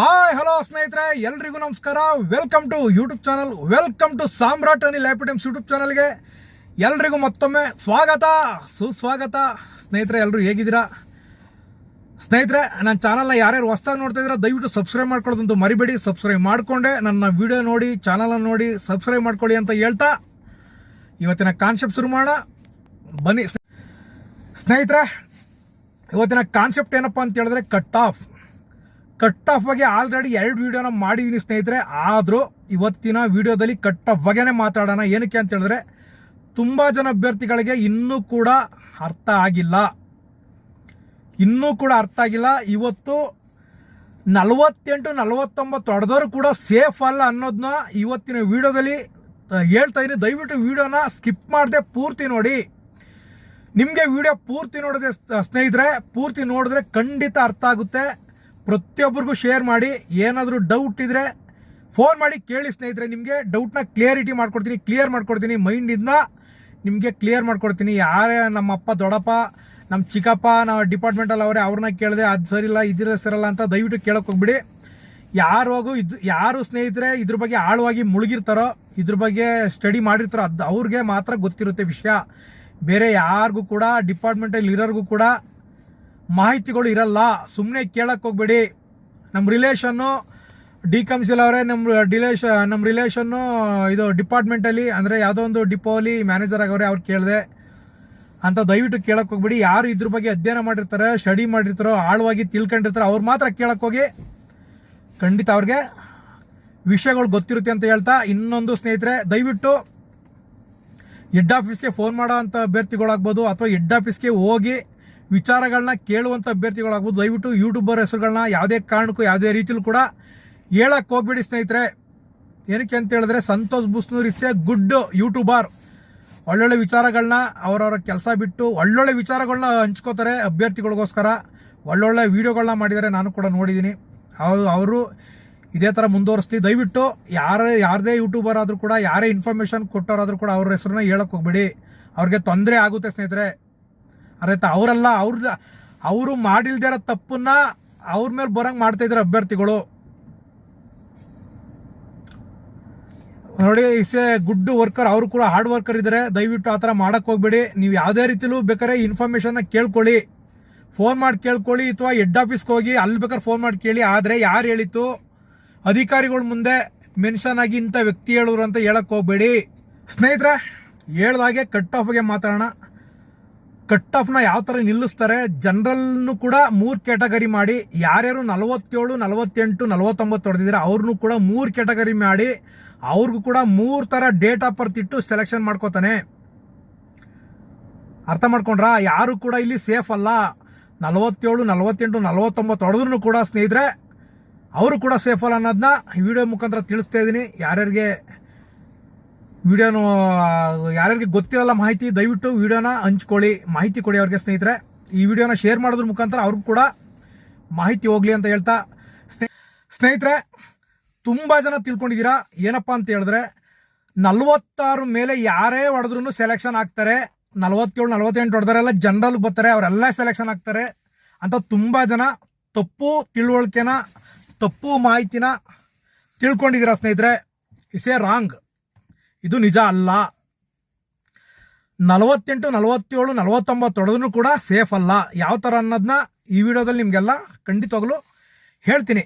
Hi, hello ಸ್ನೇಹಿತರೆ, ಎಲ್ರಿಗೂ ನಮಸ್ಕಾರ. Welcome to YouTube channel welcome to Samrat Anil ಲ್ಯಾಪಿಟಮ್ಸ್ YouTube ಚಾನಲ್ಗೆ ಎಲ್ರಿಗೂ ಮತ್ತೊಮ್ಮೆ ಸ್ವಾಗತ, ಸುಸ್ವಾಗತ. ಸ್ನೇಹಿತರೆ ಎಲ್ಲರೂ ಹೇಗಿದ್ದೀರಾ? ಸ್ನೇಹಿತರೆ, ನನ್ನ ಚಾನಲ್ನ ಯಾರ್ಯಾರು ಹೊಸ್ದಾಗಿ ನೋಡ್ತಾ ಇದ್ದೀರಾ, ದಯವಿಟ್ಟು ಸಬ್ಸ್ಕ್ರೈಬ್ ಮಾಡ್ಕೊಳ್ಳೋದಂತೂ ಮರಿಬೇಡಿ. ಸಬ್ಸ್ಕ್ರೈಬ್ ಮಾಡಿಕೊಂಡೆ, ನನ್ನ ವಿಡಿಯೋ ನೋಡಿ ಚಾನಲನ್ನು ನೋಡಿ ಸಬ್ಸ್ಕ್ರೈಬ್ ಮಾಡ್ಕೊಳ್ಳಿ ಅಂತ ಹೇಳ್ತಾ ಇವತ್ತಿನ ಕಾನ್ಸೆಪ್ಟ್ ಶುರು ಮಾಡೋಣ. ಬನ್ನಿ, ಸ್ನೇಹಿತರೆ, ಇವತ್ತಿನ ಕಾನ್ಸೆಪ್ಟ್ ಏನಪ್ಪ ಅಂತ ಹೇಳಿದ್ರೆ ಕಟ್ ಆಫ್ ಕಟ್ ಆಫ್ ಬಗ್ಗೆ ಆಲ್ರೆಡಿ ಎರಡು ವಿಡಿಯೋನ ಮಾಡಿದ್ದೀನಿ ಸ್ನೇಹಿತರೆ. ಆದರೂ ಇವತ್ತಿನ ವಿಡಿಯೋದಲ್ಲಿ ಕಟ್ ಆಫ್ ಬಗ್ಗೆನೇ ಮಾತಾಡೋಣ. ಏನಕ್ಕೆ ಅಂತ ಹೇಳಿದ್ರೆ, ತುಂಬ ಜನ ಅಭ್ಯರ್ಥಿಗಳಿಗೆ ಇನ್ನೂ ಕೂಡ ಅರ್ಥ ಆಗಿಲ್ಲ. ಇನ್ನೂ ಕೂಡ ಅರ್ಥ ಆಗಿಲ್ಲ. ಇವತ್ತು ನಲವತ್ತೆಂಟು ನಲವತ್ತೊಂಬತ್ತು ಹೊಡೆದವರು ಕೂಡ ಸೇಫ್ ಅಲ್ಲ ಅನ್ನೋದನ್ನ ಇವತ್ತಿನ ವಿಡಿಯೋದಲ್ಲಿ ಹೇಳ್ತಾ ಇದ್ದೀನಿ ದಯವಿಟ್ಟು ವಿಡಿಯೋನ ಸ್ಕಿಪ್ ಮಾಡದೆ ಪೂರ್ತಿ ನೋಡಿ. ನಿಮಗೆ ವಿಡಿಯೋ ಪೂರ್ತಿ ನೋಡಿದ್ರೆ ಸ್ನೇಹಿತರೆ, ಪೂರ್ತಿ ನೋಡಿದ್ರೆ ಖಂಡಿತ ಅರ್ಥ ಆಗುತ್ತೆ. ಪ್ರತಿಯೊಬ್ಬರಿಗೂ ಶೇರ್ ಮಾಡಿ, ಏನಾದರೂ ಡೌಟ್ ಇದ್ರೆ ಫೋನ್ ಮಾಡಿ ಕೇಳಿ ಸ್ನೇಹಿತರೆ, ನಿಮಗೆ ಡೌಟ್ನ ಕ್ಲಿಯರಿಟಿ ಮಾಡ್ಕೊಡ್ತೀನಿ ಕ್ಲಿಯರ್ ಮಾಡ್ಕೊಡ್ತೀನಿ ಮೈಂಡಿಂದ ನಿಮಗೆ ಕ್ಲಿಯರ್ ಮಾಡ್ಕೊಡ್ತೀನಿ. ಯಾರೇ ನಮ್ಮ ಅಪ್ಪ, ದೊಡ್ಡಪ್ಪ, ನಮ್ಮ ಚಿಕ್ಕಪ್ಪ ನಾವು ಡಿಪಾರ್ಟ್ಮೆಂಟಲ್ಲಿ ಅವರೇ ಅವ್ರನ್ನ ಕೇಳಿದೆ, ಅದು ಸರಿಲ್ಲ ಇದಿರ ಸರಿಲ್ಲ ಅಂತ ದಯವಿಟ್ಟು ಕೇಳೋಕೆ ಹೋಗ್ಬಿಡಿ. ಯಾರು ಇದು, ಯಾರು ಸ್ನೇಹಿತರೆ ಇದ್ರ ಬಗ್ಗೆ ಆಳವಾಗಿ ಮುಳುಗಿರ್ತಾರೋ, ಇದ್ರ ಬಗ್ಗೆ ಸ್ಟಡಿ ಮಾಡಿರ್ತಾರೋ, ಅದು ಅವ್ರಿಗೆ ಮಾತ್ರ ಗೊತ್ತಿರುತ್ತೆ ವಿಷಯ. ಬೇರೆ ಯಾರಿಗೂ ಕೂಡ ಡಿಪಾರ್ಟ್ಮೆಂಟಲ್ಲಿ ಇರೋರಿಗೂ ಕೂಡ ಮಾಹಿತಿಗಳು ಇರಲ್ಲ ಸುಮ್ಮನೆ ಕೇಳಕ್ಕೆ ಹೋಗ್ಬೇಡಿ. ನಮ್ಮ ರಿಲೇಷನ್ನು ಡಿ ಕಮ್ಸಿಲ್ ಅವರೇ ನಮ್ಮ ಡಿಲೇಶ ನಮ್ಮ ರಿಲೇಷನ್ನು ಇದು ಡಿಪಾರ್ಟ್ಮೆಂಟಲ್ಲಿ ಅಂದರೆ ಯಾವುದೋ ಒಂದು ಡಿಪೋಲಿ ಮ್ಯಾನೇಜರ್ ಆಗವ್ರೆ, ಅವ್ರು ಕೇಳಿದೆ. ಅಂತ ದಯವಿಟ್ಟು ಕೇಳಕ್ಕೆ ಹೋಗ್ಬೇಡಿ. ಯಾರು ಇದ್ರ ಬಗ್ಗೆ ಅಧ್ಯಯನ ಮಾಡಿರ್ತಾರೆ ಸ್ಟಡಿ ಮಾಡಿರ್ತಾರೋ, ಆಳವಾಗಿ ತಿಳ್ಕೊಂಡಿರ್ತಾರೋ, ಅವ್ರು ಮಾತ್ರ ಕೇಳಕ್ಕೆ ಹೋಗಿ. ಖಂಡಿತ ಅವ್ರಿಗೆ ವಿಷಯಗಳು ಗೊತ್ತಿರುತ್ತೆ ಅಂತ ಹೇಳ್ತಾ ಇನ್ನೊಂದು ಸ್ನೇಹಿತರೆ, ದಯವಿಟ್ಟು ಹೆಡ್ ಆಫೀಸ್ಗೆ ಫೋನ್ ಮಾಡೋ ಅಂಥ ಅಭ್ಯರ್ಥಿಗಳಾಗ್ಬೋದು ಅಥವಾ ಹೆಡ್ ಆಫೀಸ್ಗೆ ಹೋಗಿ ವಿಚಾರಗಳನ್ನ ಕೇಳುವಂಥ ಅಭ್ಯರ್ಥಿಗಳಾಗ್ಬೋದು. ದಯವಿಟ್ಟು ಯೂಟ್ಯೂಬರ್ ಹೆಸರುಗಳನ್ನ ಯಾವುದೇ ಕಾರಣಕ್ಕೂ ಯಾವುದೇ ರೀತಿಲೂ ಕೂಡ ಹೇಳಕ್ಕೆ ಹೋಗ್ಬೇಡಿ ಸ್ನೇಹಿತರೆ. ಏನಕ್ಕೆ ಅಂತ ಹೇಳಿದ್ರೆ Santosh Busnoor is a good YouTuber ಒಳ್ಳೊಳ್ಳೆ ವಿಚಾರಗಳನ್ನ ಅವರವರ ಕೆಲಸ ಬಿಟ್ಟು ಒಳ್ಳೊಳ್ಳೆ ವಿಚಾರಗಳನ್ನ ಹಂಚ್ಕೋತಾರೆ ಅಭ್ಯರ್ಥಿಗಳಿಗೋಸ್ಕರ. ಒಳ್ಳೊಳ್ಳೆ ವಿಡಿಯೋಗಳನ್ನ ಮಾಡಿದ್ದಾರೆ, ನಾನು ಕೂಡ ನೋಡಿದ್ದೀನಿ. ಅವರು ಅವರು ಇದೇ ಥರ ಮುಂದುವರಿಸ್ತೀವಿ. ದಯವಿಟ್ಟು ಯಾರೇ, ಯಾರದೇ ಯೂಟ್ಯೂಬರ್ ಆದರೂ ಕೂಡ, ಯಾರೇ ಇನ್ಫಾರ್ಮೇಷನ್ ಕೊಟ್ಟವರಾದರೂ ಕೂಡ ಅವ್ರ ಹೆಸರನ್ನ ಹೇಳಕ್ಕೆ ಹೋಗ್ಬೇಡಿ. ಅವ್ರಿಗೆ ತೊಂದರೆ ಆಗುತ್ತೆ ಸ್ನೇಹಿತರೆ. ಅರ್ಥ ಅವರಲ್ಲ ಅವ್ರದ್ದು ಅವರು ಮಾಡಿಲ್ದೇ ಇರೋ ತಪ್ಪನ್ನ ಅವ್ರ ಮೇಲೆ ಬರಂಗೆ ಮಾಡ್ತಾ ಇದ್ದಾರೆ ಅಭ್ಯರ್ಥಿಗಳು. ನೋಡಿ ಇಸೆ ಗುಡ್ ವರ್ಕರ್ ಅವರು ಕೂಡ ಹಾರ್ಡ್ ವರ್ಕರ್ ಇದ್ದಾರೆ ದಯವಿಟ್ಟು ಆ ಥರ ಮಾಡೋಕ್ಕೆ ಹೋಗ್ಬೇಡಿ. ನೀವು ಯಾವುದೇ ರೀತಿಲೂ ಬೇಕಾದ್ರೆ ಇನ್ಫಾರ್ಮೇಷನ್ನ ಕೇಳ್ಕೊಳ್ಳಿ. ಫೋನ್ ಮಾಡಿ ಕೇಳ್ಕೊಳ್ಳಿ, ಅಥವಾ ಹೆಡ್ ಆಫೀಸ್ಗೆ ಹೋಗಿ, ಅಲ್ಲಿ ಬೇಕಾದ್ರೆ ಫೋನ್ ಮಾಡಿ ಕೇಳಿ. ಆದರೆ ಯಾರು ಹೇಳಿತ್ತು ಅಧಿಕಾರಿಗಳ ಮುಂದೆ ಮೆನ್ಷನ್ ಆಗಿ ಇಂಥ ವ್ಯಕ್ತಿ ಹೇಳೋರು ಅಂತ ಹೇಳಕ್ಕೆ ಹೋಗ್ಬೇಡಿ. ಸ್ನೇಹಿತರೆ, ಹೇಳ್ದಾಗೆ ಕಟ್ ಆಫ್ಗೆ ಮಾತಾಡೋಣ. ಕಟ್ ಆಫ್ನ ಯಾವ ಥರ ನಿಲ್ಲಿಸ್ತಾರೆ, ಜನರಲ್ನು ಕೂಡ ಮೂರು ಕ್ಯಾಟಗರಿ ಮಾಡಿ, ಯಾರ್ಯಾರು ನಲವತ್ತೇಳು, ನಲವತ್ತೆಂಟು, ನಲವತ್ತೊಂಬತ್ತು ಹೊಡೆದಿದ್ದಾರೆ ಅವ್ರನ್ನೂ ಕೂಡ ಮೂರು ಕ್ಯಾಟಗರಿ ಮಾಡಿ, ಅವ್ರಿಗೂ ಕೂಡ ಮೂರು ಥರ ಡೇಟ್ ಆಫ್ ಬರ್ತ್ ಇಟ್ಟು ಸೆಲೆಕ್ಷನ್ ಮಾಡ್ಕೋತಾನೆ. ಅರ್ಥ ಮಾಡ್ಕೊಂಡ್ರಾ? ಯಾರು ಕೂಡ ಇಲ್ಲಿ ಸೇಫ್ ಅಲ್ಲ. ನಲವತ್ತೇಳು, ನಲವತ್ತೆಂಟು, ನಲವತ್ತೊಂಬತ್ತು ಹೊಡೆದ್ರು ಕೂಡ ಸ್ನೇಹಿತರೆ, ಅವರು ಕೂಡ ಸೇಫ್ ಅಲ್ಲ ಅನ್ನೋದನ್ನ ವಿಡಿಯೋ ಮುಖಾಂತರ ತಿಳಿಸ್ತಾ ಇದ್ದೀನಿ. ಯಾರ್ಯಾರಿಗೆ ವಿಡಿಯೋನು ಯಾರ್ಯಾರಿಗೆ ಗೊತ್ತಿರಲ್ಲ ಮಾಹಿತಿ, ದಯವಿಟ್ಟು ವಿಡಿಯೋನ ಹಂಚ್ಕೊಳ್ಳಿ. ಮಾಹಿತಿ ಕೊಡಿ ಅವ್ರಿಗೆ ಸ್ನೇಹಿತರೆ. ಈ ವಿಡಿಯೋನ ಶೇರ್ ಮಾಡೋದ್ರ ಮುಖಾಂತರ ಅವ್ರಿಗೂ ಕೂಡ ಮಾಹಿತಿ ಹೋಗ್ಲಿ ಅಂತ ಹೇಳ್ತಾ ಸ್ನೇ, ಸ್ನೇಹಿತರೆ, ತುಂಬ ಜನ ತಿಳ್ಕೊಂಡಿದ್ದೀರಾ? ಏನಪ್ಪಾ ಅಂತ ಹೇಳಿದ್ರೆ, ನಲ್ವತ್ತಾರು ಮೇಲೆ ಯಾರೇ ಹೊಡೆದ್ರು ಸೆಲೆಕ್ಷನ್ ಆಗ್ತಾರೆ. ನಲವತ್ತೇಳು, ನಲವತ್ತೆಂಟು ಹೊಡೆದರೆಲ್ಲ ಜನರಲ್ ಬರ್ತಾರೆ. ಅವರೆಲ್ಲ ಸೆಲೆಕ್ಷನ್ ಆಗ್ತಾರೆ. ಅಂತ ತುಂಬ ಜನ ತಪ್ಪು ತಿಳುವಳಿಕೆನ, ತಪ್ಪು ಮಾಹಿತಿನ ತಿಳ್ಕೊಂಡಿದ್ದೀರಾ ಸ್ನೇಹಿತರೆ? ಇಸ್ ಎ ರಾಂಗ್ ಇದು ನಿಜ ಅಲ್ಲ. ನಲವತ್ತೆಂಟು, ನಲವತ್ತೇಳು, ನಲವತ್ತೊಂಬತ್ತು ಹೊಡೆದ್ರು ಕೂಡ ಸೇಫ್ ಅಲ್ಲ. ಯಾವ ಥರ ಅನ್ನೋದನ್ನ ಈ ವಿಡಿಯೋದಲ್ಲಿ ನಿಮಗೆಲ್ಲ ಖಂಡಿತವಾಗ್ಲೂ ಹೇಳ್ತೀನಿ.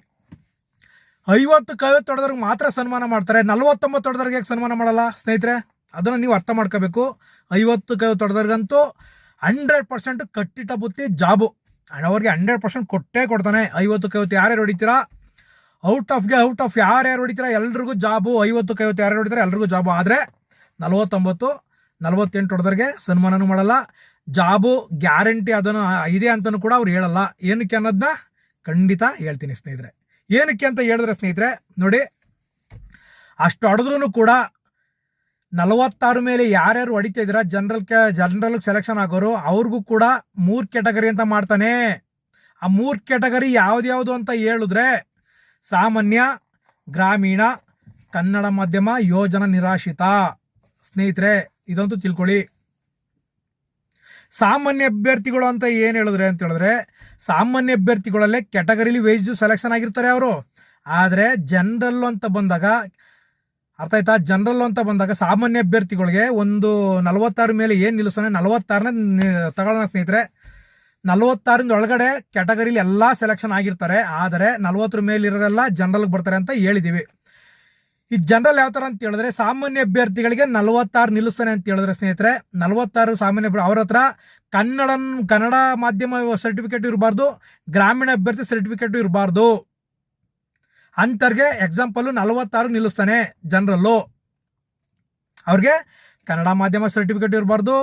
ಐವತ್ತು ಕೈವತ್ತು ಹೊಡೆದ್ರಿಗೆ ಮಾತ್ರ ಸನ್ಮಾನ ಮಾಡ್ತಾರೆ. ನಲವತ್ತೊಂಬತ್ತು ಹೊಡೆದ್ರಿಗೆ ಯಾಕೆ ಸನ್ಮಾನ ಮಾಡಲ್ಲ ಸ್ನೇಹಿತರೆ? ಅದನ್ನು ನೀವು ಅರ್ಥ ಮಾಡ್ಕೋಬೇಕು. ಐವತ್ತು ಕೈವತ್ತು ಹೊಡೆದ್ರಿಗಂತೂ ಹಂಡ್ರೆಡ್ ಪರ್ಸೆಂಟ್ ಕಟ್ಟಿಟ್ಟ ಬುತ್ತಿ ಜಾಬು. ಅವ್ರಿಗೆ ಹಂಡ್ರೆಡ್ ಪರ್ಸೆಂಟ್ ಕೊಟ್ಟೇ ಕೊಡ್ತಾನೆ. ಐವತ್ತು ಕೈವತ್ತು ಯಾರ್ಯಾರು ಹೊಡಿತೀರಾ? ಔಟ್ ಆಫ್ಗೆ ಔಟ್ ಆಫ್ ಯಾರ್ಯಾರು ಹೊಡಿತೀರಾ? ಎಲ್ರಿಗೂ ಜಾಬು ಐವತ್ತು, ಕೈವತ್ತು ಯಾರು ಹೊಡಿತಾರೆ? ಎಲ್ರಿಗೂ ಜಾಬು. ಆದರೆ ನಲವತ್ತೊಂಬತ್ತು, ನಲವತ್ತೆಂಟು ಹೊಡೆದ್ರಿಗೆ ಸನ್ಮಾನನೂ ಮಾಡಲ್ಲ. ಜಾಬು ಗ್ಯಾರಂಟಿ ಅದನ್ನು ಇದೆ ಅಂತಲೂ ಕೂಡ ಅವ್ರು ಹೇಳಲ್ಲ. ಏನಕ್ಕೆ ಅನ್ನೋದನ್ನ ಖಂಡಿತ ಹೇಳ್ತೀನಿ ಸ್ನೇಹಿತರೆ. ಏನಕ್ಕೆ ಅಂತ ಹೇಳಿದ್ರೆ ಸ್ನೇಹಿತರೆ, ನೋಡಿ, ಅಷ್ಟು ಹೊಡೆದ್ರೂ ಕೂಡ ನಲವತ್ತಾರು ಮೇಲೆ ಯಾರ್ಯಾರು ಹೊಡಿತಾ ಇದ್ದೀರಾ? ಜನರಲ್ ಕೆ ಜನರಲ್ ಸೆಲೆಕ್ಷನ್ ಆಗೋರು, ಅವ್ರಿಗೂ ಕೂಡ ಮೂರು ಕ್ಯಾಟಗರಿ ಅಂತ ಮಾಡ್ತಾನೆ. ಆ ಮೂರು ಕ್ಯಾಟಗರಿ ಯಾವ್ದ್ಯಾವುದು ಅಂತ ಹೇಳಿದ್ರೆ ಸಾಮಾನ್ಯ ಗ್ರಾಮೀಣ ಕನ್ನಡ ಮಾಧ್ಯಮ ಯೋಜನಾ ನಿರಾಶ್ರಿತ. ಸ್ನೇಹಿತರೆ, ಇದಂತೂ ತಿಳ್ಕೊಳ್ಳಿ. ಸಾಮಾನ್ಯ ಅಭ್ಯರ್ಥಿಗಳು ಅಂತ ಏನು ಹೇಳಿದ್ರೆ ಅಂತ ಹೇಳಿದ್ರೆ, ಸಾಮಾನ್ಯ ಅಭ್ಯರ್ಥಿಗಳಲ್ಲೇ ಕ್ಯಾಟಗರಿಲಿ ವೇಜ್ ಸೆಲೆಕ್ಷನ್ ಆಗಿರ್ತಾರೆ ಅವರು. ಆದರೆ ಜನರಲ್ ಅಂತ ಬಂದಾಗ, ಅರ್ಥ ಆಯ್ತಾ? ಜನರಲ್ ಅಂತ ಬಂದಾಗ ಸಾಮಾನ್ಯ ಅಭ್ಯರ್ಥಿಗಳಿಗೆ ಒಂದು ನಲವತ್ತಾರು ಮೇಲೆ ಏನು ನಿಲ್ಲಿಸ್ತಾನೆ ನಲವತ್ತಾರನೇ ತಗೊಳ್ಳೋಣ ಸ್ನೇಹಿತರೆ. ನಲವತ್ತಾರಿಂದ ಒಳಗಡೆ ಕ್ಯಾಟಗರಿಲಿ ಎಲ್ಲ ಸೆಲೆಕ್ಷನ್ ಆಗಿರ್ತಾರೆ. ಆದರೆ ನಲವತ್ತರ ಮೇಲೆ ಇರೋರೆಲ್ಲ ಜನರಲ್ಗೆ ಬರ್ತಾರೆ ಅಂತ ಹೇಳಿದ್ದೀವಿ ಈ ಜನರಲ್ ಯಾವ ಥರ ಅಂತ ಹೇಳಿದ್ರೆ, ಸಾಮಾನ್ಯ ಅಭ್ಯರ್ಥಿಗಳಿಗೆ ನಲವತ್ತಾರು ನಿಲ್ಲಿಸ್ತಾನೆ ಅಂತ ಹೇಳಿದ್ರೆ ಸ್ನೇಹಿತರೆ, ನಲವತ್ತಾರು ಸಾಮಾನ್ಯ ಅವ್ರ ಹತ್ರ ಕನ್ನಡ ಕನ್ನಡ ಮಾಧ್ಯಮ ಸರ್ಟಿಫಿಕೇಟ್ ಇರಬಾರ್ದು, ಗ್ರಾಮೀಣ ಅಭ್ಯರ್ಥಿ ಸರ್ಟಿಫಿಕೇಟು ಇರಬಾರ್ದು. ಅಂತರ್ಗೆ ಎಕ್ಸಾಂಪಲ್ ನಲವತ್ತಾರು ನಿಲ್ಲಿಸ್ತಾನೆ ಜನರಲ್ಲು ಅವ್ರಿಗೆ ಕನ್ನಡ ಮಾಧ್ಯಮ ಸರ್ಟಿಫಿಕೇಟ್ ಇರಬಾರ್ದು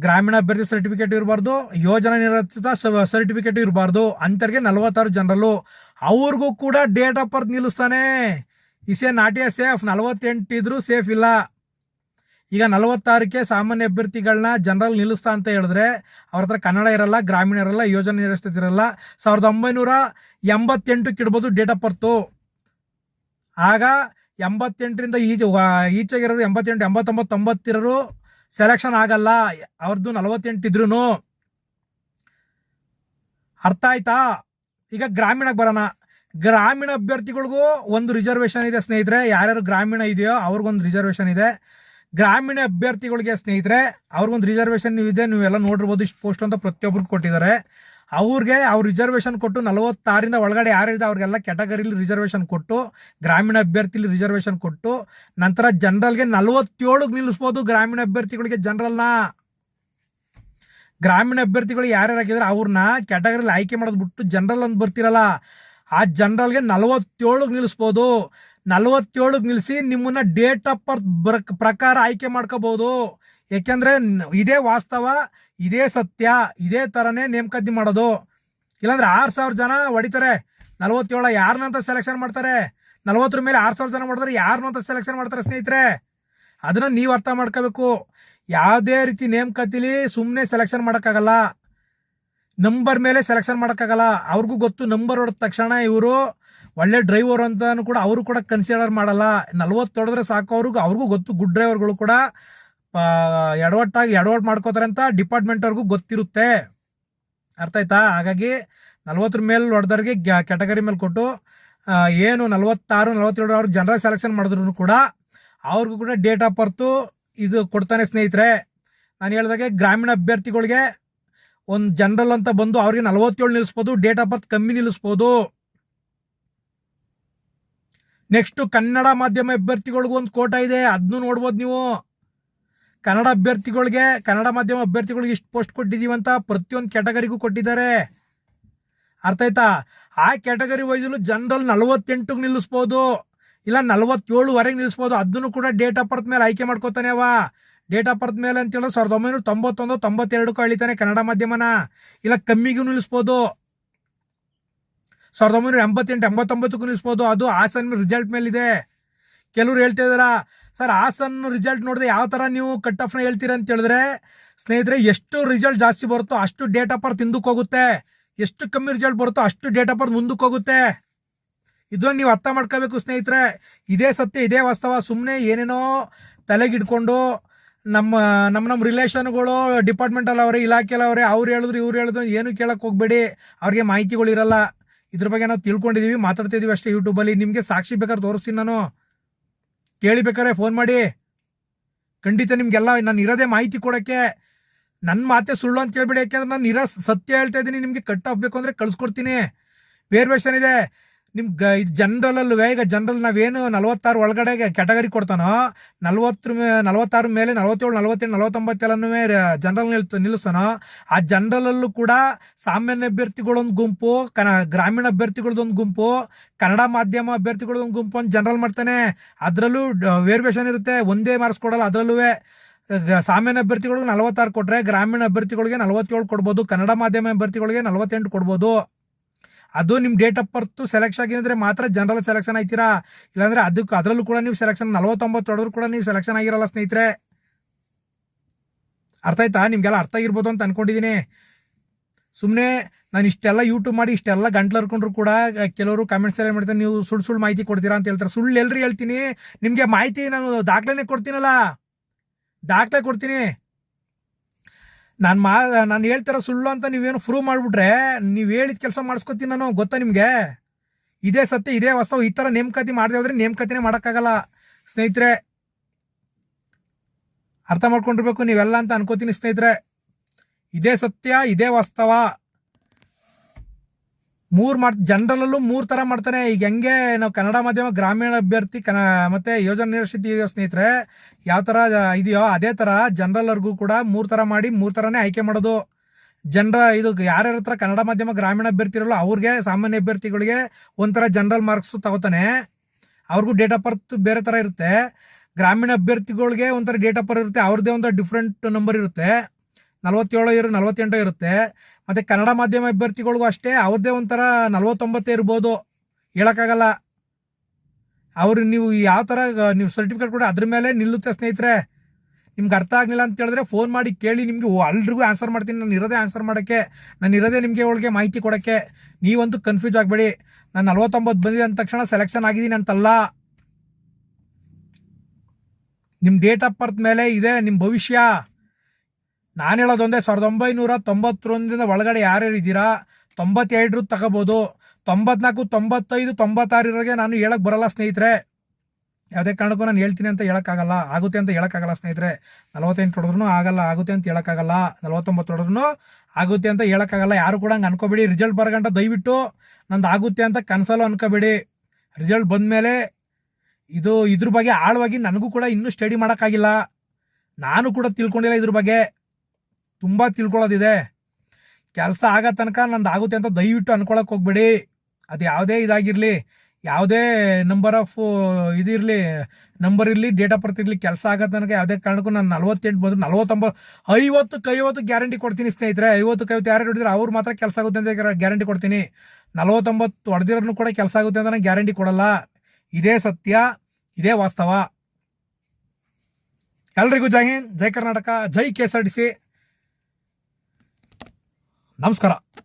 ಗ್ರಾಮೀಣ ಅಭ್ಯರ್ಥಿ ಸರ್ಟಿಫಿಕೇಟ್ ಇರಬಾರ್ದು, ಯೋಜನಾ ನಿರತ ಸರ್ಟಿಫಿಕೇಟ್ ಇರಬಾರ್ದು, ಅಂತರ್ಗೆ ನಲವತ್ತಾರು ಜನರಲ್ಲು. ಅವ್ರಿಗೂ ಕೂಡ ಡೇಟ್ ಆಫ್ ಬರ್ತ್ ನಿಲ್ಲಿಸ್ತಾನೆ. ಇಸೆ ನಾಟ್ಯ ಸೇಫ್ ನಲವತ್ತೆಂಟು ಇದ್ರೂ ಸೇಫ್ ಇಲ್ಲ. ಈಗ ನಲವತ್ತಾರಕ್ಕೆ ಸಾಮಾನ್ಯ ಅಭ್ಯರ್ಥಿಗಳನ್ನ ಜನರಲ್ ನಿಲ್ಲಿಸ್ತಾ ಅಂತ ಹೇಳಿದ್ರೆ, ಅವ್ರ ಹತ್ರ ಕನ್ನಡ ಇರಲ್ಲ, ಗ್ರಾಮೀಣ ಇರಲ್ಲ, ಯೋಜನೆ ನಿರಸ್ತಿತ್ ಇರಲ್ಲ. ಸಾವಿರದ ಒಂಬೈನೂರ ಎಂಬತ್ತೆಂಟಕ್ಕೆ ಇಡ್ಬೋದು ಡೇಟ್ ಆಫ್ ಬರ್ತು ಆಗ ಎಂಬತ್ತೆಂಟರಿಂದ ಈಚೆ ಈಚೆಗಿರೋರು ಎಂಬತ್ತೆಂಟು, ಎಂಬತ್ತೊಂಬತ್ತು, ತೊಂಬತ್ತಿರೋರು ಸೆಲೆಕ್ಷನ್ ಆಗಲ್ಲ. ಅವ್ರದ್ದು ನಲವತ್ತೆಂಟು ಇದ್ರೂ ಅರ್ಥ ಆಯ್ತಾ? ಈಗ ಗ್ರಾಮೀಣಕ್ಕೆ ಬರೋಣ. ಗ್ರಾಮೀಣ ಅಭ್ಯರ್ಥಿಗಳಿಗೂ ಒಂದು ರಿಸರ್ವೇಷನ್ ಇದೆ ಸ್ನೇಹಿತರೆ. ಯಾರ್ಯಾರು ಗ್ರಾಮೀಣ ಇದೆಯೋ ಅವ್ರಿಗೊಂದು ರಿಸರ್ವೇಷನ್ ಇದೆ. ಗ್ರಾಮೀಣ ಅಭ್ಯರ್ಥಿಗಳಿಗೆ ಸ್ನೇಹಿತರೆ, ಅವ್ರಿಗೊಂದು ರಿಸರ್ವೇಷನ್ ಇದೆ ನೀವೆಲ್ಲ ನೋಡಿರ್ಬೋದು, ಇಷ್ಟು ಪೋಸ್ಟ್ ಅಂತ ಪ್ರತಿಯೊಬ್ಬರಿಗೂ ಕೊಟ್ಟಿದ್ದಾರೆ. ಅವ್ರಿಗೆ ಅವ್ರು ರಿಸರ್ವೇಷನ್ ಕೊಟ್ಟು ನಲವತ್ತಾರಿಂದ ಒಳಗಡೆ ಯಾರಿದೆ ಅವ್ರಿಗೆಲ್ಲ ಕ್ಯಾಟಗರಿಲಿ ರಿಸರ್ವೇಷನ್ ಕೊಟ್ಟು, ಗ್ರಾಮೀಣ ಅಭ್ಯರ್ಥಿಲಿ ರಿಸರ್ವೇಷನ್ ಕೊಟ್ಟು, ನಂತರ ಜನರಲ್ಗೆ ನಲವತ್ತೇಳಿಗೆ ನಿಲ್ಲಿಸ್ಬೋದು ಗ್ರಾಮೀಣ ಅಭ್ಯರ್ಥಿಗಳಿಗೆ ಜನರಲ್ನ. ಗ್ರಾಮೀಣ ಅಭ್ಯರ್ಥಿಗಳು ಯಾರ್ಯಾರು ಹಾಕಿದ್ರೆ ಅವ್ರನ್ನ ಕ್ಯಾಟಗರಿಲಿ ಆಯ್ಕೆ ಮಾಡೋದು ಬಿಟ್ಟು ಜನರಲ್ ಅಂತ ಬರ್ತಿರಲ್ಲ. ಆ ಜನರಲ್ಗೆ ನಲವತ್ತೇಳಿಗೆ ನಿಲ್ಲಿಸ್ಬೋದು ನಲವತ್ತೇಳಿಗೆ ನಿಲ್ಲಿಸಿ ನಿಮ್ಮನ್ನ ಡೇಟ್ ಆಫ್ ಬರ್ತ್ ಪ್ರಕಾರ ಆಯ್ಕೆ ಮಾಡ್ಕೋಬಹುದು ಯಾಕೆಂದ್ರೆ ಇದೇ ವಾಸ್ತವ, ಇದೇ ಸತ್ಯ, ಇದೇ ಥರನೇ ನೇಮಕಾತಿ ಮಾಡೋದು. ಇಲ್ಲಾಂದ್ರೆ ಆರು ಸಾವಿರ ಜನ ಹೊಡಿತಾರೆ. ನಲವತ್ತೇಳ ಯಾರನ್ನಂತ ಸೆಲೆಕ್ಷನ್ ಮಾಡ್ತಾರೆ? ನಲವತ್ತರ ಮೇಲೆ ಆರು ಸಾವಿರ ಜನ ಮಾಡ್ತಾರೆ ಯಾರನ್ನಂತ ಸೆಲೆಕ್ಷನ್ ಮಾಡ್ತಾರೆ ಸ್ನೇಹಿತರೆ? ಅದನ್ನ ನೀವು ಅರ್ಥ ಮಾಡ್ಕೋಬೇಕು. ಯಾವುದೇ ರೀತಿ ನೇಮಕಾತಿಲಿ ಸುಮ್ಮನೆ ಸೆಲೆಕ್ಷನ್ ಮಾಡೋಕ್ಕಾಗಲ್ಲ. ನಂಬರ್ ಮೇಲೆ ಸೆಲೆಕ್ಷನ್ ಮಾಡೋಕ್ಕಾಗಲ್ಲ. ಅವ್ರಿಗೂ ಗೊತ್ತು ನಂಬರ್ ಹೊಡೆದ ತಕ್ಷಣ ಇವರು ಒಳ್ಳೆ ಡ್ರೈವರ್ ಅಂತಾನು ಕೂಡ ಅವರು ಕೂಡ ಕನ್ಸಿಡರ್ ಮಾಡಲ್ಲ. ನಲ್ವತ್ತು ಹೊಡೆದ್ರೆ ಸಾಕು ಅವ್ರಿಗೂ. ಅವ್ರಿಗೂ ಗೊತ್ತು ಗುಡ್ ಡ್ರೈವರ್ಗಳು ಕೂಡ ಎಡವಟ್ಟಾಗಿ ಎಡವಟ್ ಮಾಡ್ಕೋತಾರೆ ಅಂತ ಡಿಪಾರ್ಟ್ಮೆಂಟ್ ಅವ್ರಿಗೂ ಗೊತ್ತಿರುತ್ತೆ. ಅರ್ಥ ಆಯ್ತಾ? ಹಾಗಾಗಿ ನಲ್ವತ್ತರ ಮೇಲೆ ಹೊಡೆದವ್ರಿಗೆ ಕ್ಯಾಟಗರಿ ಮೇಲೆ ಕೊಟ್ಟು ಏನು ನಲ್ವತ್ತಾರು ನಲ್ವತ್ತೇಳು ಅವ್ರಿಗೆ ಜನರಲ್ ಸೆಲೆಕ್ಷನ್ ಮಾಡಿದ್ರು ಕೂಡ ಅವ್ರಿಗೂ ಕೂಡ ಡೇಟ್ ಆಫ್ ಬರ್ತು ಇದು ಕೊಡ್ತಾನೆ ಸ್ನೇಹಿತರೆ. ನಾನು ಹೇಳಿದಾಗೆ ಗ್ರಾಮೀಣ ಅಭ್ಯರ್ಥಿಗಳಿಗೆ ಒಂದು ಜನರಲ್ ಅಂತ ಬಂದು ಅವ್ರಿಗೆ ನಲ್ವತ್ತೇಳು ನಿಲ್ಲಿಸ್ಬೋದು ಡೇಟ್ ಆಫ್ ಬರ್ತ್ ಕಮ್ಮಿ ನಿಲ್ಲಿಸ್ಬೋದು ನೆಕ್ಸ್ಟ್ ಕನ್ನಡ ಮಾಧ್ಯಮ ಅಭ್ಯರ್ಥಿಗಳಿಗೂ ಒಂದು ಕೋಟ ಇದೆ ಅದನ್ನು ನೋಡ್ಬೋದು ನೀವು ಕನ್ನಡ ಅಭ್ಯರ್ಥಿಗಳಿಗೆ ಕನ್ನಡ ಮಾಧ್ಯಮ ಅಭ್ಯರ್ಥಿಗಳಿಗೆ ಇಷ್ಟು ಪೋಸ್ಟ್ ಕೊಟ್ಟಿದ್ದೀವಿ ಅಂತ ಪ್ರತಿಯೊಂದು ಕ್ಯಾಟಗರಿಗೂ ಕೊಟ್ಟಿದ್ದಾರೆ ಅರ್ಥ ಆಯ್ತಾ ಆ ಕ್ಯಾಟಗರಿ ವೈಸಲ್ಲೂ ಜನರಲ್ ನಲವತ್ತೆಂಟಿಗೆ ನಿಲ್ಲಿಸ್ಬೋದು ಇಲ್ಲ ನಲವತ್ತೇಳುವರೆಗೆ ನಿಲ್ಲಿಸ್ಬೋದು ಅದನ್ನು ಕೂಡ ಡೇಟ್ ಆಫ್ ಬರ್ತ್ ಮೇಲೆ ಆಯ್ಕೆ ಮಾಡ್ಕೋತಾನೆ ಅವ ಡೇಟ್ ಆಫ್ ಬರ್ತ್ ಮೇಲೆ ಅಂತ ಸಾವಿರದ ಒಂಬೈನೂರ ತೊಂಬತ್ತೊಂದು ತೊಂಬತ್ತೆರಡಕ್ಕೂ ಅಳಿತಾನೆ ಕನ್ನಡ ಮಾಧ್ಯಮನ ಇಲ್ಲ ಕಮ್ಮಿಗೂ ನಿಲ್ಲಿಸ್ಬೋದು ಸಾವಿರದ ಒಂಬೈನೂರ ಎಂಬತ್ತೆಂಟು, ಎಂಬತ್ತೊಂಬತ್ತಕ್ಕೂ ನಿಲ್ಲಿಸ್ಬೋದು ಅದು ಹಾಸನ್ ರಿಸಲ್ಟ್ ಮೇಲಿದೆ. ಕೆಲವರು ಹೇಳ್ತಾ ಇದ್ದಾರಾ, ಸರ್, ಹಾಸನ್ ರಿಸಲ್ಟ್ ನೋಡಿದ್ರೆ ಯಾವ ಥರ ನೀವು ಕಟ್ ಆಫ್ನ ಹೇಳ್ತೀರ ಅಂತ ಹೇಳಿದ್ರೆ, ಸ್ನೇಹಿತರೆ, ಎಷ್ಟು ರಿಸಲ್ಟ್ ಜಾಸ್ತಿ ಬರುತ್ತೋ ಅಷ್ಟು ಡೇಟ್ ಆಫ್ ಬರ್ತ್ ಹಿಂದಕ್ಕೆ ಹೋಗುತ್ತೆ. ಎಷ್ಟು ಕಮ್ಮಿ ರಿಸಲ್ಟ್ ಬರುತ್ತೋ ಅಷ್ಟು ಡೇಟ್ ಆಫ್ ಬರ್ತ್ ಮುಂದಕ್ಕೆ ಹೋಗುತ್ತೆ. ಇದನ್ನು ನೀವು ಅರ್ಥ ಮಾಡ್ಕೋಬೇಕು ಸ್ನೇಹಿತರೆ. ಇದೇ ಸತ್ಯ, ಇದೇ ವಾಸ್ತವ. ಸುಮ್ಮನೆ ಏನೇನೋ ತಲೆಗಿಡ್ಕೊಂಡು ನಮ್ಮ ನಮ್ಮ ನಮ್ಮ ರಿಲೇಷನ್ಗಳು ಡಿಪಾರ್ಟ್ಮೆಂಟಲ್ಲಿ ಅವರೇ ಇಲಾಖೆಯಲ್ಲಿ ಅವರೇ ಅವ್ರು ಹೇಳಿದ್ರು, ಇವ್ರು ಹೇಳಿದ್ರು, ಏನು ಕೇಳೋಕ್ಕೆ ಹೋಗಬೇಡಿ. ಅವ್ರಿಗೆ ಮಾಹಿತಿಗಳಿರಲ್ಲ ಇದ್ರ ಬಗ್ಗೆ ನಾವು ತಿಳ್ಕೊಂಡಿದ್ದೀವಿ ಮಾತಾಡ್ತಿದ್ದೀವಿ ಅಷ್ಟೇ ಯೂಟ್ಯೂಬಲ್ಲಿ ನಿಮಗೆ ಸಾಕ್ಷಿ ಬೇಕಾದ್ರೆ ತೋರಿಸ್ತೀನಿ ನಾನು. ಕೇಳಿಬೇಕಾರೆ ಫೋನ್ ಮಾಡಿ. ಖಂಡಿತ ನಿಮಗೆಲ್ಲ ನಾನು ಇರೋದೇ ಮಾಹಿತಿ ಕೊಡೋಕ್ಕೆ. ನನ್ನ ಮಾತೆ ಸುಳ್ಳು ಅಂತ ಕೇಳ್ಬೇಡಿ, ಯಾಕೆಂದ್ರೆ ನಾನು ಇರೋ ಸತ್ಯ ಹೇಳ್ತಾ ಇದ್ದೀನಿ ನಿಮಗೆ ಕಟ್ ಬೇಕು ಅಂದರೆ ಕಳ್ಸ್ಕೊಡ್ತೀನಿ. ಬೇರೆ ವೇಷನ್ ಇದೆ. ನಿಮ್ಮ ಇದು ಜನರಲ್ಲೂ ಈಗ ಜನರಲ್ ನಾವೇನು ನಲವತ್ತಾರು ಒಳಗಡೆಗೆ ಕ್ಯಾಟಗರಿ ಕೊಡ್ತಾನೋ ನಲ್ವತ್ತರ ನಲವತ್ತಾರು ಮೇಲೆ ನಲವತ್ತೇಳು, ನಲವತ್ತೆಂಟು ನಲವತ್ತೊಂಬತ್ತೆಲ್ಲನೂ ಜನರಲ್ ನಿಲ್ ನಿಲ್ಲಿಸ್ತಾನೋ, ಆ ಜನರಲಲ್ಲೂ ಕೂಡ ಸಾಮಾನ್ಯ ಅಭ್ಯರ್ಥಿಗಳೊಂದು ಗುಂಪು, ಕನ ಗ್ರಾಮೀಣ ಅಭ್ಯರ್ಥಿಗಳದೊಂದು ಗುಂಪು, ಕನ್ನಡ ಮಾಧ್ಯಮ ಅಭ್ಯರ್ಥಿಗಳದೊಂದು ಗುಂಪು ಅಂತ ಜನರಲ್ ಮಾಡ್ತಾನೆ. ಅದರಲ್ಲೂ ವೇರಿಯೇಷನ್ ಇರುತ್ತೆ, ಒಂದೇ ಮಾರ್ಕ್ಸ್ ಕೊಡಲ್ಲ ಅದರಲ್ಲೂ ಸಾಮಾನ್ಯ ಅಭ್ಯರ್ಥಿಗಳಿಗೆ ನಲವತ್ತಾರು ಕೊಟ್ಟರೆ ಗ್ರಾಮೀಣ ಅಭ್ಯರ್ಥಿಗಳಿಗೆ ನಲವತ್ತೇಳು ಕೊಡ್ಬೋದು, ಕನ್ನಡ ಮಾಧ್ಯಮ ಅಭ್ಯರ್ಥಿಗಳಿಗೆ ನಲವತ್ತೆಂಟು ಕೊಡ್ಬೋದು. ಅದು ನಿಮ್ಮ ಡೇಟ್ ಆಫ್ ಬರ್ತ್ ಸೆಲೆಕ್ಷನ್ ಆಗಿದ್ರೆ ಮಾತ್ರ ಜನರಲ್ ಸೆಲೆಕ್ಷನ್ ಆಯ್ತೀರಾ? ಇಲ್ಲಾಂದ್ರೆ ಅದಕ್ಕೆ ಅದರಲ್ಲೂ ಕೂಡ ನೀವು ಸೆಲೆಕ್ಷನ್ ನಲವತ್ತೊಂಬತ್ತು ಹೊಡೆದ್ರು ಕೂಡ ನೀವು ಸೆಲೆಕ್ಷನ್ ಆಗಿರಲ್ಲ ಸ್ನೇಹಿತರೆ. ಅರ್ಥ ಆಯ್ತಾ? ನಿಮ್ಗೆಲ್ಲ ಅರ್ಥ ಆಗಿರ್ಬೋದು ಅಂತ ಅನ್ಕೊಂಡಿದ್ದೀನಿ ಸುಮ್ಮನೆ ನಾನು ಇಷ್ಟೆಲ್ಲ ಯೂಟ್ಯೂಬ್ ಮಾಡಿ ಇಷ್ಟೆಲ್ಲ ಗಂಟ್ಲು ಹರ್ಕೊಂಡ್ರು ಕೂಡ ಕೆಲವರು ಕಮೆಂಟ್ಸ್ ಎಲ್ಲ ಮಾಡ್ತಾರೆ, ನೀವು ಸುಳ್ಳು ಸುಳ್ಳು ಮಾಹಿತಿ ಕೊಡ್ತೀರಾ ಅಂತ ಹೇಳ್ತಾರೆ. ಸುಳ್ಳು ಎಲ್ರಿ ಹೇಳ್ತೀನಿ. ನಿಮಗೆ ಮಾಹಿತಿ ನಾನು ದಾಖಲೆನೇ ಕೊಡ್ತೀನಲ್ಲ. ದಾಖಲೆ ಕೊಡ್ತೀನಿ. ನಾನು ಮಾ, ನಾನು ಹೇಳ್ತಾರ ಸುಳ್ಳು ಅಂತ ನೀವೇನು ಪ್ರೂವ್ ಮಾಡಿಬಿಟ್ರೆ ನೀವು ಹೇಳಿದ ಕೆಲಸ ಮಾಡಿಸ್ಕೊತೀನಿ ನಾನು, ಗೊತ್ತಾ ನಿಮಗೆ? ಇದೇ ಸತ್ಯ, ಇದೇ ವಾಸ್ತವ, ಈ ಥರ ನೇಮಕಾತಿ ಮಾಡದೆ ಹೋದ್ರೆ ನೇಮಕಾತಿನೇ ಮಾಡೋಕ್ಕಾಗಲ್ಲ. ಸ್ನೇಹಿತರೆ, ಅರ್ಥ ಮಾಡ್ಕೊಂಡಿರ್ಬೇಕು ನೀವೆಲ್ಲ ಅಂತ ಅನ್ಕೋತೀನಿ ಸ್ನೇಹಿತರೆ. ಇದೇ ಸತ್ಯ, ಇದೇ ವಾಸ್ತವ. ಮೂರು ಮಾಡ್, ಜನರಲ್ಲೂ ಮೂರು ಥರ ಮಾಡ್ತಾನೆ. ಈಗ ಹೆಂಗೆ ನಾವು ಕನ್ನಡ ಮಾಧ್ಯಮ ಗ್ರಾಮೀಣ ಅಭ್ಯರ್ಥಿ ಕನ, ಮತ್ತು ಯೋಜನಾ ಯೂನಿವರ್ಸಿಟಿ ಸ್ನೇಹಿತರೆ, ಯಾವ ಥರ ಇದೆಯೋ ಅದೇ ಥರ ಜನರಲ್ವರೆಗೂ ಕೂಡ ಮೂರು ಥರ ಮಾಡಿ, ಮೂರು ಥರನೇ ಆಯ್ಕೆ ಮಾಡೋದು. ಜನರ, ಇದು ಯಾರ್ಯಾರ ಹತ್ರ ಕನ್ನಡ ಮಾಧ್ಯಮ ಗ್ರಾಮೀಣ ಅಭ್ಯರ್ಥಿ ಇರಲ್ಲ ಅವ್ರಿಗೆ, ಸಾಮಾನ್ಯ ಅಭ್ಯರ್ಥಿಗಳಿಗೆ ಒಂಥರ ಜನರಲ್ ಮಾರ್ಕ್ಸ್ ತಗೋತಾನೆ. ಅವ್ರಿಗೂ ಡೇಟ್ ಆಫ್ ಬರ್ತ್ ಬೇರೆ ಥರ ಇರುತ್ತೆ. ಗ್ರಾಮೀಣ ಅಭ್ಯರ್ಥಿಗಳಿಗೆ ಒಂಥರ ಡೇಟ್ ಆಫ್ ಬರ್ತ್ ಇರುತ್ತೆ. ಅವ್ರದ್ದೇ ಒಂಥರ ಡಿಫ್ರೆಂಟ್ ನಂಬರ್ ಇರುತ್ತೆ. ನಲವತ್ತೇಳು ಇರು, ನಲವತ್ತೆಂಟು ಇರುತ್ತೆ. ಮತ್ತು ಕನ್ನಡ ಮಾಧ್ಯಮ ಅಭ್ಯರ್ಥಿಗಳಿಗೂ ಅಷ್ಟೇ ಅವ್ರದ್ದೇ ಒಂಥರ ನಲವತ್ತೊಂಬತ್ತೇ ಇರ್ಬೋದು. ಹೇಳೋಕ್ಕಾಗಲ್ಲ. ಅವರು ನೀವು ಯಾವ ಥರ ನೀವು ಸರ್ಟಿಫಿಕೇಟ್ ಕೊಡಿ, ಅದ್ರ ಮೇಲೆ ನಿಲ್ಲುತ್ತೆ ಸ್ನೇಹಿತರೆ. ನಿಮ್ಗೆ ಅರ್ಥ ಆಗಲಿಲ್ಲ ಅಂತ ಹೇಳಿದ್ರೆ ಫೋನ್ ಮಾಡಿ ಕೇಳಿ ನಿಮಗೆ ಅಲ್ರಿಗೂ ಆನ್ಸರ್ ಮಾಡ್ತೀನಿ. ನಾನು ಇರೋದೇ ಆನ್ಸರ್ ಮಾಡೋಕ್ಕೆ, ನಾನು ಇರೋದೇ ನಿಮಗೆ ಒಳಗೆ ಮಾಹಿತಿ ಕೊಡೋಕ್ಕೆ. ನೀವಂತೂ ಕನ್ಫ್ಯೂಸ್ ಆಗಬೇಡಿ. ನಾನು ನಲ್ವತ್ತೊಂಬತ್ತು ಬಂದಿದೆ ಅಂದ ತಕ್ಷಣ ಸೆಲೆಕ್ಷನ್ ಆಗಿದ್ದೀನಿ ಅಂತಲ್ಲ. ನಿಮ್ಮ ಡೇಟ್ ಆಫ್ ಬರ್ತ್ ಮೇಲೆ ಇದೆ ನಿಮ್ಮ ಭವಿಷ್ಯ. ನಾನು ಹೇಳೋದೊಂದೇ ಸಾವಿರದ ಒಂಬೈನೂರ ತೊಂಬತ್ತೊಂದರಿಂದ ಒಳಗಡೆ ಯಾರ್ಯಾರು ಇದ್ದೀರಾ ತೊಂಬತ್ತೆರಡರು ತಗೋಬೋದು. ತೊಂಬತ್ನಾಲ್ಕು, ತೊಂಬತ್ತೈದು ತೊಂಬತ್ತಾರರಿಗೆ ನಾನು ಹೇಳಕ್ಕೆ ಬರಲ್ಲ ಸ್ನೇಹಿತರೆ. ಯಾವುದೇ ಕಾರಣಕ್ಕೂ ನಾನು ಹೇಳ್ತೀನಿ ಅಂತ ಹೇಳೋಕ್ಕಾಗಲ್ಲ. ಆಗುತ್ತೆ ಅಂತ ಹೇಳೋಕ್ಕಾಗಲ್ಲ ಸ್ನೇಹಿತರೆ. ನಲವತ್ತೆಂಟು ಹೊಡೆದ್ರೂ ಆಗಲ್ಲ, ಆಗುತ್ತೆ ಅಂತ ಹೇಳೋಕ್ಕಾಗಲ್ಲ. ನಲವತ್ತೊಂಬತ್ತು ಹೊಡೆದ್ರೂ ಆಗುತ್ತೆ ಅಂತ ಹೇಳೋಕ್ಕಾಗಲ್ಲ. ಯಾರು ಕೂಡ ಹಂಗೆ ಅನ್ಕೋಬೇಡಿ. ರಿಸಲ್ಟ್ ಬರಗಂಟ ದಯವಿಟ್ಟು ನಂದು ಆಗುತ್ತೆ ಅಂತ ಕನಸಲ್ಲೂ ಅನ್ಕೋಬೇಡಿ. ರಿಸಲ್ಟ್ ಬಂದಮೇಲೆ ಇದು ಇದ್ರ ಬಗ್ಗೆ ಆಳವಾಗಿ ನನಗೂ ಕೂಡ ಇನ್ನೂ ಸ್ಟಡಿ ಮಾಡೋಕ್ಕಾಗಿಲ್ಲ. ನಾನು ಕೂಡ ತಿಳ್ಕೊಂಡಿಲ್ಲ ಇದ್ರ ಬಗ್ಗೆ. ತುಂಬ ತಿಳ್ಕೊಳ್ಳೋದಿದೆ. ಕೆಲಸ ಆಗೋ ತನಕ ನಂದು ಆಗುತ್ತೆ ಅಂತ ದಯವಿಟ್ಟು ಅನ್ಕೊಳಕ್ಕೆ ಹೋಗ್ಬೇಡಿ. ಅದು ಯಾವುದೇ ಇದಾಗಿರಲಿ, ಯಾವುದೇ ನಂಬರ್ ಆಫ್ ಇದಿರಲಿ ನಂಬರ್ ಇರಲಿ ಡೇಟ್ ಆಫ್ ಬರ್ತ್ ಇರಲಿ, ಕೆಲಸ ಆಗೋ ತನಕ ಯಾವುದೇ ಕಾರಣಕ್ಕೂ ನಾನು ನಲ್ವತ್ತೆಂಟು ಬಂದು ನಲ್ವತ್ತೊಂಬತ್ತು ಐವತ್ತಕ್ಕೆ ಐವತ್ತು ಗ್ಯಾರಂಟಿ ಕೊಡ್ತೀನಿ ಸ್ನೇಹಿತರೆ. ಐವತ್ತಕ್ಕೆ ಐವತ್ತು ಯಾರು ಹಿಡಿದ್ರೆ ಅವ್ರು ಮಾತ್ರ ಕೆಲಸ ಆಗುತ್ತೆ ಅಂತ ಗ್ಯಾರಂಟಿ ಕೊಡ್ತೀನಿ. ನಲ್ವತ್ತೊಂಬತ್ತು ಹೊಡೆದಿರೋನು ಕೂಡ ಕೆಲಸ ಆಗುತ್ತೆ ಅಂತ ನಾನು ಗ್ಯಾರಂಟಿ ಕೊಡಲ್ಲ. ಇದೇ ಸತ್ಯ, ಇದೇ ವಾಸ್ತವ. ಎಲ್ರಿಗೂ ಜೈ ಹಿಂದ್, ಜೈ ಕರ್ನಾಟಕ, ಜೈ K S R T C ナムスから。